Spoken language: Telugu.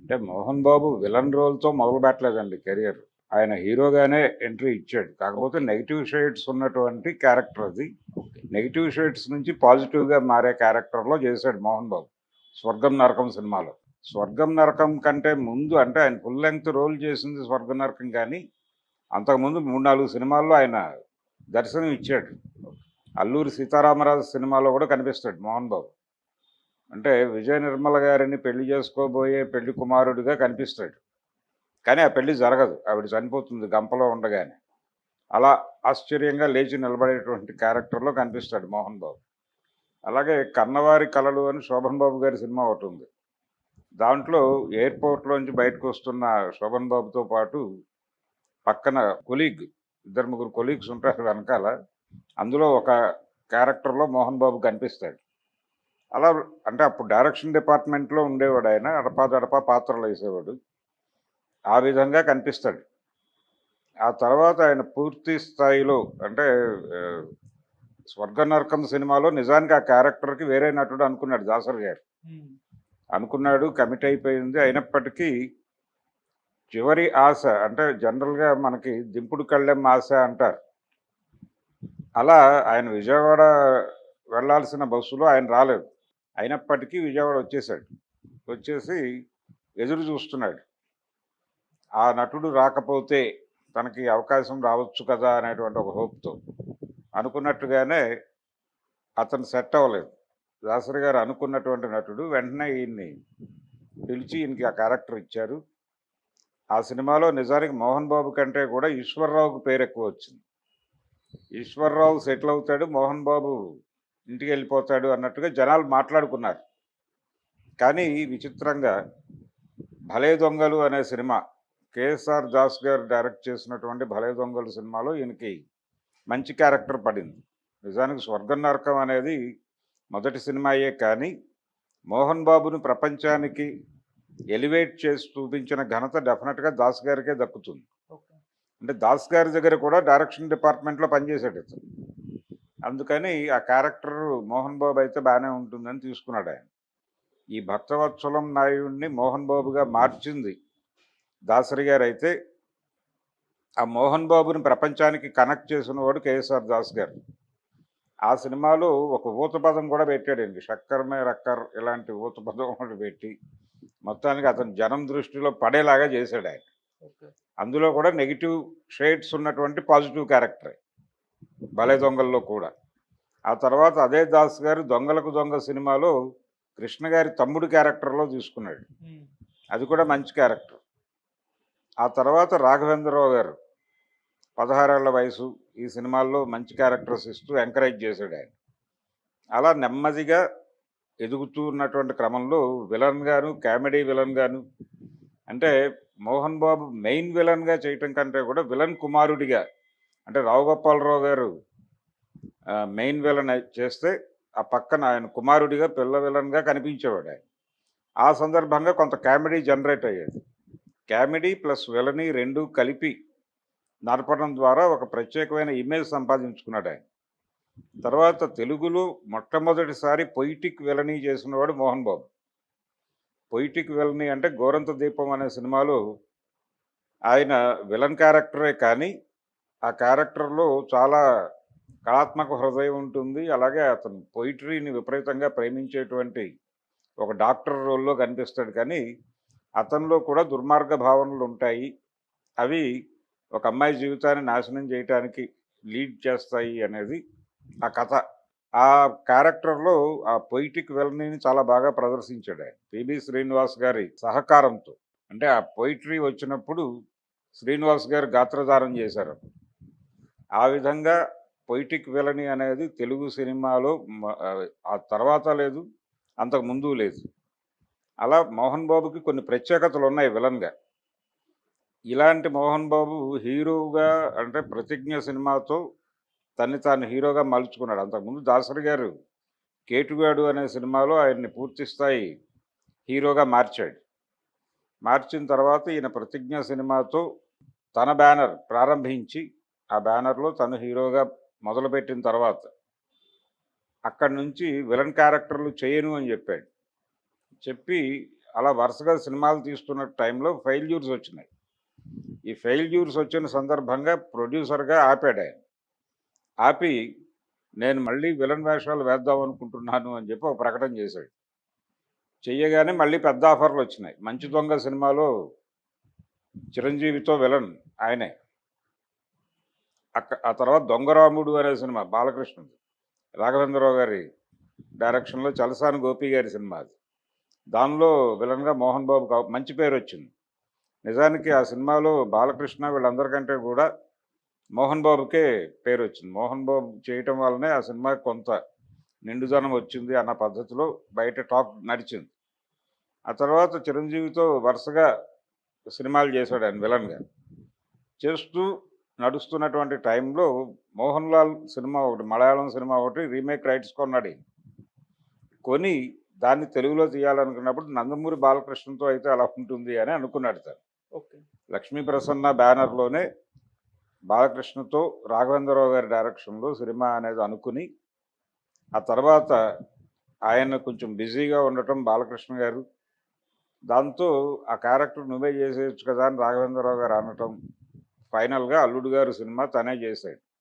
అంటే మోహన్ బాబు విలన్ రోల్తో మొదలు పెట్టలేదండి కెరియర్. ఆయన హీరోగానే ఎంట్రీ ఇచ్చాడు. కాకపోతే నెగిటివ్ షేడ్స్ ఉన్నటువంటి క్యారెక్టర్ అది. నెగిటివ్ షేడ్స్ నుంచి పాజిటివ్గా మారే క్యారెక్టర్లో చేశాడు మోహన్ బాబు. స్వర్గం నరకం సినిమాలో. స్వర్గం నరకం కంటే ముందు అంటే ఆయన ఫుల్ లెంగ్త్ రోల్ చేసింది స్వర్గం నరకం కానీ అంతకుముందు మూడు నాలుగు సినిమాల్లో ఆయన దర్శనం ఇచ్చాడు అల్లూరి సీతారామరాజు సినిమాలో కూడా కనిపిస్తాడు మోహన్ బాబు. అంటే విజయ నిర్మల గారిని పెళ్ళి చేసుకోబోయే పెళ్ళి కుమారుడిగా కనిపిస్తాడు. కానీ ఆ పెళ్ళి జరగదు. ఆవిడ చనిపోతుంది గంపలో ఉండగానే. అలా ఆశ్చర్యంగా లేచి నిలబడేటువంటి క్యారెక్టర్లో కనిపిస్తాడు మోహన్ బాబు. అలాగే కన్నవారి కళలు అని శోభన్ బాబు గారి సినిమా ఒకటి ఉంది. దాంట్లో ఎయిర్పోర్ట్లోంచి బయటకు వస్తున్న శోభన్ బాబుతో పాటు పక్కన కొలీగ్ ఇద్దరు ముగ్గురు కొలీగ్స్ ఉంటారు వెనకాల. అందులో ఒక క్యారెక్టర్లో మోహన్ బాబు కనిపిస్తాడు. అలా అంటే అప్పుడు డైరెక్షన్ డిపార్ట్మెంట్లో ఉండేవాడు ఆయన అడపా దడపా పాత్రలు వేసేవాడు. ఆ విధంగా కనిపిస్తాడు. ఆ తర్వాత ఆయన పూర్తి స్థాయిలో అంటే స్వర్గ నరకం సినిమాలో నిజానికి ఆ క్యారెక్టర్కి వేరే నటుడు అనుకున్నాడు దాసరి గారు. అనుకున్నాడు కమిట్ అయిపోయింది. అయినప్పటికీ చివరి ఆశ అంటే జనరల్గా మనకి దింపుడు కళ్ళెం ఆశ అంటారు. అలా ఆయన విజయవాడ వెళ్ళాల్సిన బస్సులో ఆయన రాలేదు. అయినప్పటికీ విజయవాడ వచ్చేసాడు వచ్చేసి ఎదురు చూస్తున్నాడు. ఆ నటుడు రాకపోతే తనకి అవకాశం రావచ్చు కదా అనేటువంటి ఒక హోప్తో అనుకున్నట్టుగానే అతను సెట్ అవ్వలేదు. దాసరి గారు అనుకున్నటువంటి నటుడు వెంటనే ఈయన్ని పిలిచి ఈయనకి ఆ క్యారెక్టర్ ఇచ్చారు. ఆ సినిమాలో నిజానికి మోహన్ బాబు కంటే కూడా ఈశ్వరరావుకు పేరు ఎక్కువ వచ్చింది. ఈశ్వరరావు సెటిల్ అవుతాడు మోహన్ బాబు ఇంటికి వెళ్ళిపోతాడు అన్నట్టుగా జనాలు మాట్లాడుకున్నారు. కానీ విచిత్రంగా భలే దొంగలు అనే సినిమా కేఎస్ఆర్ దాస్ గారు డైరెక్ట్ చేసినటువంటి భలే దొంగలు సినిమాలో ఈయనకి మంచి క్యారెక్టర్ పడింది. నిజానికి స్వర్గం నరకం అనేది మొదటి సినిమాయే కానీ మోహన్ బాబును ప్రపంచానికి ఎలివేట్ చేసి చూపించిన ఘనత డెఫినెట్గా దాస్ గారికే దక్కుతుంది. అంటే దాస్ గారి దగ్గర కూడా డైరెక్షన్ డిపార్ట్మెంట్లో పనిచేశాడు ఇతను. అందుకని ఆ క్యారెక్టర్ మోహన్ బాబు అయితే బాగానే ఉంటుందని తీసుకున్నాడు ఆయన. ఈ భక్తవత్సలం నాయుడిని మోహన్ బాబుగా మార్చింది దాసరి గారు అయితే ఆ మోహన్ బాబుని ప్రపంచానికి కనెక్ట్ చేసిన వాడు కేఎస్ఆర్ దాస్ గారు. ఆ సినిమాలో ఒక ఊతపదం కూడా పెట్టాడండి షక్కర్మే రక్కర్ ఇలాంటి ఊతపదం ఒకటి పెట్టి మొత్తానికి అతను జనం దృష్టిలో పడేలాగా చేశాడు ఆయన. అందులో కూడా నెగిటివ్ షేడ్స్ ఉన్నటువంటి పాజిటివ్ క్యారెక్టరే. భలే దొంగల్లో కూడా. ఆ తర్వాత అదే దాస్ గారు దొంగలకు దొంగ సినిమాలో కృష్ణ గారి తమ్ముడు క్యారెక్టర్లో తీసుకున్నాడు. అది కూడా మంచి క్యారెక్టర్. ఆ తర్వాత రాఘవేంద్రరావు గారు పదహారేళ్ళ వయసు ఈ సినిమాల్లో మంచి క్యారెక్టర్స్ ఇస్తూ ఎంకరేజ్ చేశాడు ఆయన. అలా నెమ్మదిగా ఎదుగుతూ ఉన్నటువంటి క్రమంలో విలన్ గాను కామెడీ విలన్ గాను అంటే మోహన్ బాబు మెయిన్ విలన్గా చేయటం కంటే కూడా విలన్ కుమారుడిగా అంటే రావు గోపాలరావు గారు మెయిన్ విలన్ చేస్తే ఆ పక్కన ఆయన కుమారుడిగా పిల్ల విలన్గా కనిపించేవాడు ఆయన. ఆ సందర్భంగా కొంత కామెడీ జనరేట్ అయ్యేది. కామెడీ ప్లస్ విలని రెండు కలిపి నడపడం ద్వారా ఒక ప్రత్యేకమైన ఇమేజ్ సంపాదించుకున్నాడు ఆయన. తర్వాత తెలుగులో మొట్టమొదటిసారి పొయిటిక్ విలని చేసినవాడు మోహన్ బాబు. పొయిటిక్ విలని అంటే గోరంత దీపం అనే సినిమాలో ఆయన విలన్ క్యారెక్టరే కానీ ఆ క్యారెక్టర్లో చాలా కళాత్మక హృదయం ఉంటుంది. అలాగే అతను పొయిటరీని విపరీతంగా ప్రేమించేటువంటి ఒక డాక్టర్ రోల్లో కనిపిస్తాడు. కానీ అతనిలో కూడా దుర్మార్గ భావనలు ఉంటాయి. అవి ఒక అమ్మాయి జీవితాన్ని నాశనం చేయటానికి లీడ్ చేస్తాయి అనేది ఆ కథ. ఆ క్యారెక్టర్లో ఆ పొయిటిక్ వెల్నీని చాలా బాగా ప్రదర్శించాడు ఆయన. పిబి శ్రీనివాస్ గారి సహకారంతో. అంటే ఆ పొయిటరీ వచ్చినప్పుడు శ్రీనివాస్ గారు గాత్రధారం చేశారు. ఆ విధంగా పొయిటిక్ విలని అనేది తెలుగు సినిమాలో ఆ తర్వాత లేదు అంతకు ముందు లేదు. అలా మోహన్ బాబుకి కొన్ని ప్రత్యేకతలు ఉన్నాయి విలన్గా. ఇలాంటి మోహన్ బాబు హీరోగా అంటే ప్రతిజ్ఞ సినిమాతో తన్ని తాను హీరోగా మలుచుకున్నాడు. అంతకుముందు దాసరి గారు కేటుగాడు అనే సినిమాలో ఆయన్ని పూర్తి స్థాయి హీరోగా మార్చాడు. మార్చిన తర్వాత ఈయన ప్రతిజ్ఞ సినిమాతో తన బ్యానర్ ప్రారంభించి ఆ బ్యానర్లో తను హీరోగా మొదలుపెట్టిన తర్వాత అక్కడి నుంచి విలన్ క్యారెక్టర్లు చేయను అని చెప్పాడు. చెప్పి అలా వరుసగా సినిమాలు తీస్తున్న టైంలో ఫెయిల్యూర్స్ వచ్చినాయి. ఈ ఫెయిల్యూర్స్ వచ్చిన సందర్భంగా ప్రొడ్యూసర్గా ఆపాడు ఆయన. ఆపి నేను మళ్ళీ విలన్ వేషాలు వేద్దాం అనుకుంటున్నాను అని చెప్పి ఒక ప్రకటన చేశాడు. చెయ్యగానే మళ్ళీ పెద్ద ఆఫర్లు వచ్చినాయి. మంచి దొంగ సినిమాలో చిరంజీవితో విలన్ ఆయనే. అక్క ఆ తర్వాత దొంగరాముడు అనే సినిమా బాలకృష్ణుడు రాఘవేంద్రరావు గారి డైరెక్షన్లో చలసాని గోపి గారి సినిమా అది. దానిలో విలన్గా మోహన్ బాబు మంచి పేరు వచ్చింది. నిజానికి ఆ సినిమాలో బాలకృష్ణ వీళ్ళందరికంటే కూడా మోహన్ బాబుకే పేరు వచ్చింది. మోహన్ బాబు చేయటం వల్లనే ఆ సినిమాకి కొంత నిండుదనం వచ్చింది అన్న పద్ధతిలో బయట టాక్ నడిచింది. ఆ తర్వాత చిరంజీవితో వరుసగా సినిమాలు చేశాడు ఆయన విలన్గా చేస్తూ నడుస్తున్నటువంటి టైంలో మోహన్ లాల్ సినిమా ఒకటి మలయాళం సినిమా ఒకటి రీమేక్ రైట్స్ కొన్నాడు. కొని దాన్ని తెలుగులో తీయాలనుకున్నప్పుడు నందమూరి బాలకృష్ణతో అయితే అలా ఉంటుంది అని అనుకున్నాడు తను ఓకే. లక్ష్మీ ప్రసన్న బ్యానర్లోనే బాలకృష్ణతో రాఘవేంద్రరావు గారి డైరెక్షన్లో సినిమా అనేది అనుకుని ఆ తర్వాత ఆయన కొంచెం బిజీగా ఉండటం బాలకృష్ణ గారు. దాంతో ఆ క్యారెక్టర్ నువ్వే చేసేయచ్చు కదా అని రాఘవేంద్రరావు గారు అనటం ఫైనల్గా అల్లుడు గారు సినిమా తనే చేశాడు.